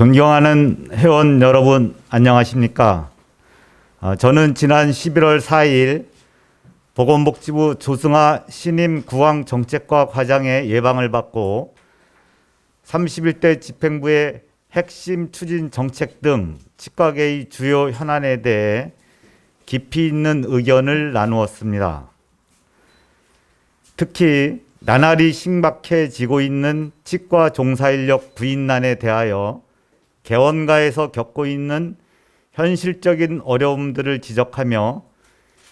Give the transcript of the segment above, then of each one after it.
존경하는 회원 여러분 안녕하십니까? 아, 저는 지난 11월 4일 보건복지부 조승아 신임 구황 정책과 과장의 예방을 받고 31대 집행부의 핵심 추진 정책 등 치과계의 주요 현안에 대해 깊이 있는 의견을 나누었습니다. 특히 나날이 심각해지고 있는 치과 종사 인력 부인난에 대하여 개원가에서 겪고 있는 현실적인 어려움들을 지적하며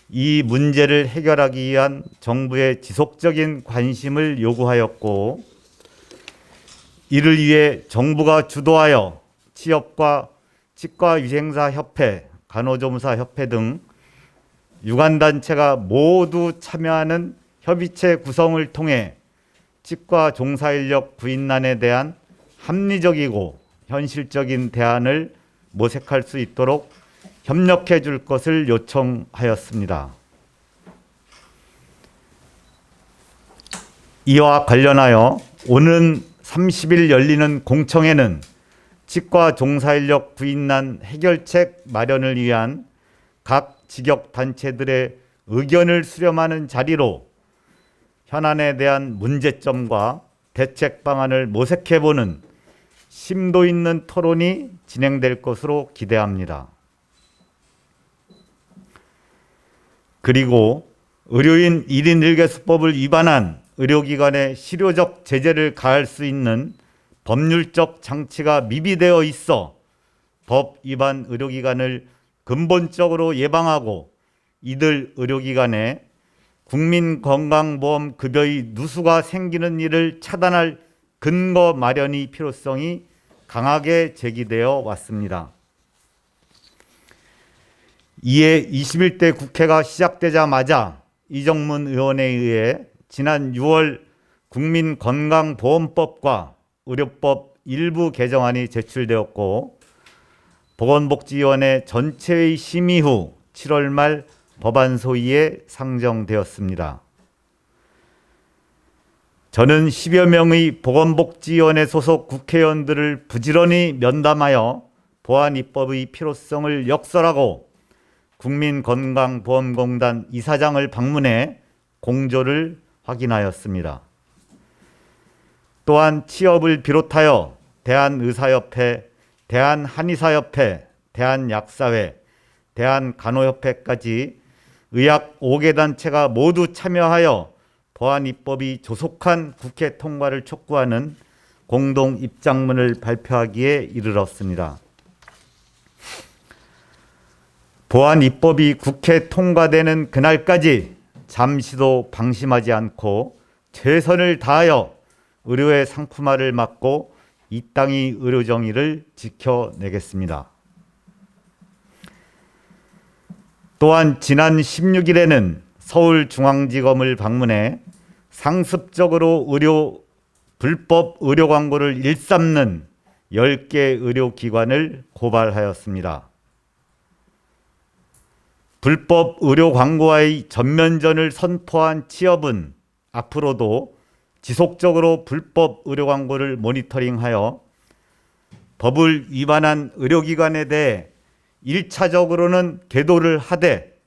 이 문제를 해결하기 위한 정부의 지속적인 관심을 요구하였고 이를 위해 정부가 주도하여 취업과 치과위생사 협회, 간호조무사 협회 등 유관단체가 모두 참여하는 협의체 구성을 통해 치과 종사 인력 부인난에 대한 합리적이고 현실적인 대안을 모색할 수 있도록 협력해 줄 것을 요청하였습니다. 이와 관련하여 오는 30일 열리는 공청회는 치과 종사 인력 부인난 해결책 마련을 위한 각 직역 단체들의 의견을 수렴하는 자리로 현안에 대한 문제점과 대책 방안을 모색해 보는 심도 있는 토론이 진행될 것으로 기대합니다. 그리고 의료인 1인 1개 수법을 위반한 의료기관에 실효적 제재를 가할 수 있는 법률적 장치가 미비되어 있어 법 위반 의료기관을 근본적으로 예방하고 이들 의료기관에 국민건강보험 급여의 누수가 생기는 일을 차단할 근거 마련이 필요성이 강하게 제기되어 왔습니다. 이에 21대 국회가 시작되자마자 이정문 의원에 의해 지난 6월 국민건강보험법과 의료법 일부 개정안이 제출되었고 보건복지위원회 전체의 심의 후 7월 말 법안 소위에 상정되었습니다. 저는 10여 명의 보건복지위원회 소속 국회의원들을 부지런히 면담하여 보안 입법의 필요성을 역설하고 국민건강보험공단 이사장을 방문해 공조를 확인하였습니다. 또한 취업을 비롯하여 대한의사협회, 대한한의사협회, 대한약사회, 대한간호협회까지 의학 5개 단체가 모두 참여하여 보안 입법이 조속한 국회 통과를 촉구하는 공동 입장문을 발표하기에 이르렀습니다. 보안 입법이 국회 통과되는 그날까지 잠시도 방심하지 않고 최선을 다하여 의료의 상품화를 막고 이 땅의 의료 정의를 지켜내겠습니다. 또한 지난 16일에는 서울중앙지검을 방문해 상습적으로 의료 불법 의료 광고를 일삼는 10개 의료기관을 고발하였습니다. 불법 의료 광고와의 전면전을 선포한 취업은 앞으로도 지속적으로 불법 의료 광고를 모니터링하여 법을 위반한 의료기관에 대해 1차적으로는 계도를 하되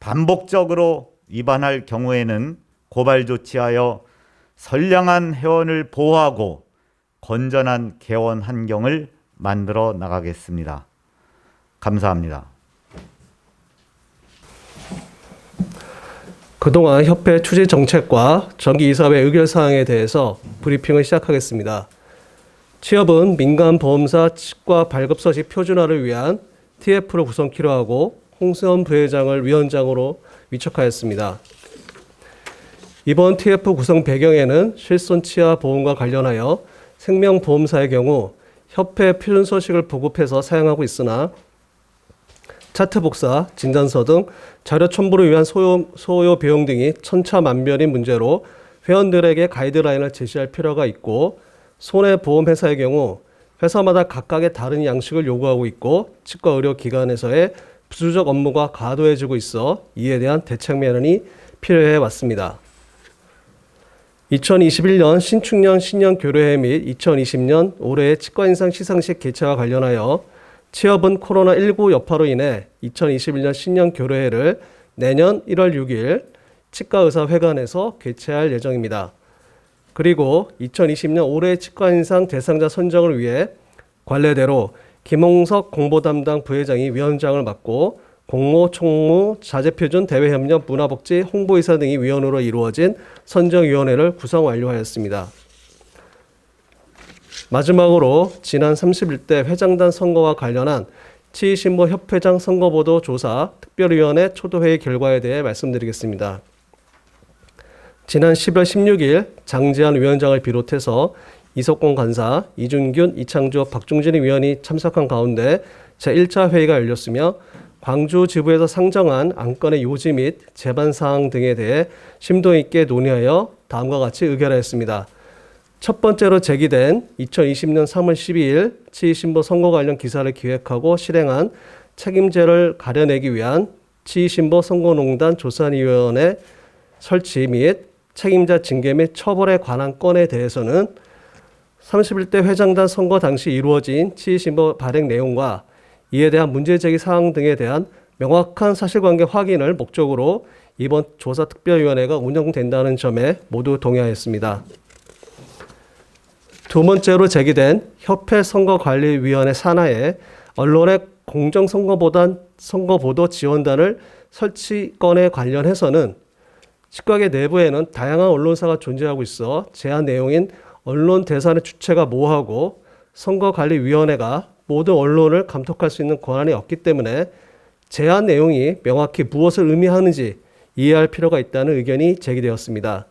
반복적으로 위반할 경우에는 고발 조치하여 선량한 회원을 보호하고 건전한 개원 환경을 만들어 나가겠습니다. 감사합니다. 그동안 협회 추진 정책과 정기 이사회 의결 사항에 대해서 브리핑을 시작하겠습니다. 취업은 민간 보험사 치과 발급 서식 표준화를 위한 TF를 구성키로 하고 홍수현 부회장을 위원장으로 위촉하였습니다. 이번 TF 구성 배경에는 실손 치아 보험과 관련하여 생명보험사의 경우 협회 표준 서식을 보급해서 사용하고 있으나 차트 복사, 진단서 등 자료 첨부를 위한 소요, 소요 비용 등이 천차만별인 문제로 회원들에게 가이드라인을 제시할 필요가 있고 손해보험회사의 경우 회사마다 각각의 다른 양식을 요구하고 있고 치과 의료 기관에서의 부수적 업무가 과도해지고 있어 이에 대한 대책 마련이 필요해 왔습니다. 2021년 신축년 신년 교류회 및 2020년 올해의 치과 인상 시상식 개최와 관련하여 취업은 코로나19 여파로 인해 2021년 신년 교류회를 내년 1월 6일 치과의사회관에서 개최할 예정입니다. 그리고 2020년 올해 치과 인상 대상자 선정을 위해 관례대로 김홍석 공보담당 부회장이 위원장을 맡고 공모, 총무, 자재표준, 대외협력, 문화복지, 홍보이사 등이 위원으로 이루어진 선정위원회를 구성 완료하였습니다. 마지막으로 지난 31대 회장단 선거와 관련한 치신보 협회장 선거보도 조사 특별위원회 초도회의 결과에 대해 말씀드리겠습니다. 지난 10월 16일 장재환 위원장을 비롯해서 이석공 간사, 이준균, 이창조, 박중진 위원이 참석한 가운데 제1차 회의가 열렸으며 광주 지부에서 상정한 안건의 요지 및 재반 사항 등에 대해 심도 있게 논의하여 다음과 같이 의결하였습니다. 첫 번째로 제기된 2020년 3월 12일 치신보 선거 관련 기사를 기획하고 실행한 책임제를 가려내기 위한 치신보 선거농단 조사위원회 설치 및 책임자 징계 및 처벌에 관한 건에 대해서는 31대 회장단 선거 당시 이루어진 치신보 발행 내용과 이에 대한 문제제기 사항 등에 대한 명확한 사실관계 확인을 목적으로 이번 조사특별위원회가 운영된다는 점에 모두 동의하였습니다. 두 번째로 제기된 협회 선거관리위원회 산하에 언론의 공정선거보단 선거보도 지원단을 설치 건에 관련해서는 치과계 내부에는 다양한 언론사가 존재하고 있어 제안 내용인 언론 대산의 주체가 모호하고 선거관리위원회가 모든 언론을 감독할 수 있는 권한이 없기 때문에 제안 내용이 명확히 무엇을 의미하는지 이해할 필요가 있다는 의견이 제기되었습니다.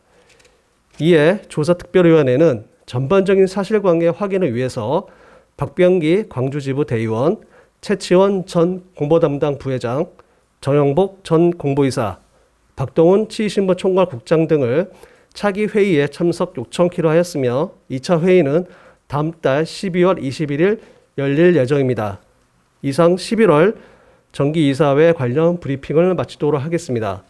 이에 조사특별위원회는 전반적인 사실관계 확인을 위해서 박병기 광주지부 대의원, 최치원 전 공보담당 부회장, 정영복 전 공보이사, 박동훈 치신부 총괄국장 등을 차기 회의에 참석 요청키로 하였으며 2차 회의는 다음 달 12월 21일 열릴 예정입니다. 이상 11월 정기이사회 관련 브리핑을 마치도록 하겠습니다.